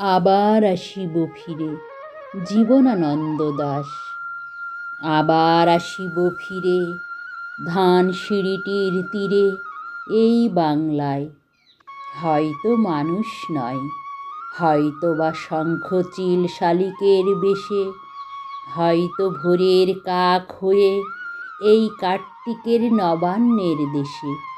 আবার আসিব ফিরে জীবনানন্দ দাস। আবার আসিব ফিরে ধান সিঁড়িটির তীরে এই বাংলায়। হয়তো মানুষ নয়, হয়তো বা শঙ্খচিল শালিকের বেশে, হয়তো ভোরের কাক হয়ে এই কার্তিকের নবান্নের দেশে।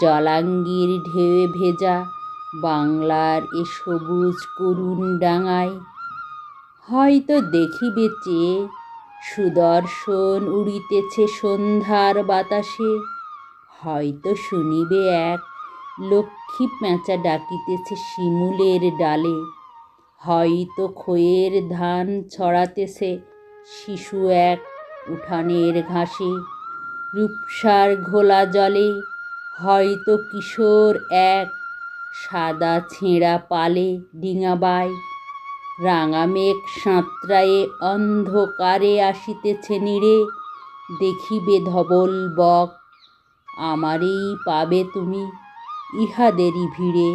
জলাঙ্গির ঢেউয়ে ভেজা বাংলার এ সবুজ করুণ ডাঙায়। হয়তো দেখিবে চেয়ে সুদর্শন উড়িতেছে সন্ধ্যার বাতাসে। হয়তো শুনিবে এক লক্ষ্মী প্যাঁচা ডাকিতেছে শিমুলের ডালে। হয়তো খইয়ের ধান ছড়াতেছে শিশু এক উঠানের ঘাসে। রূপসার ঘোলা জলে হয়তো কিশোর এক সাদা ছেঁড়া পালে ডিঙাবাই রাঙা মেঘ সাঁতরায়ে অন্ধকারে আসিতেছে নীড়ে। দেখিবে ধবল বক, আমারই পাবে তুমি ইহাদেরই ভিড়ে।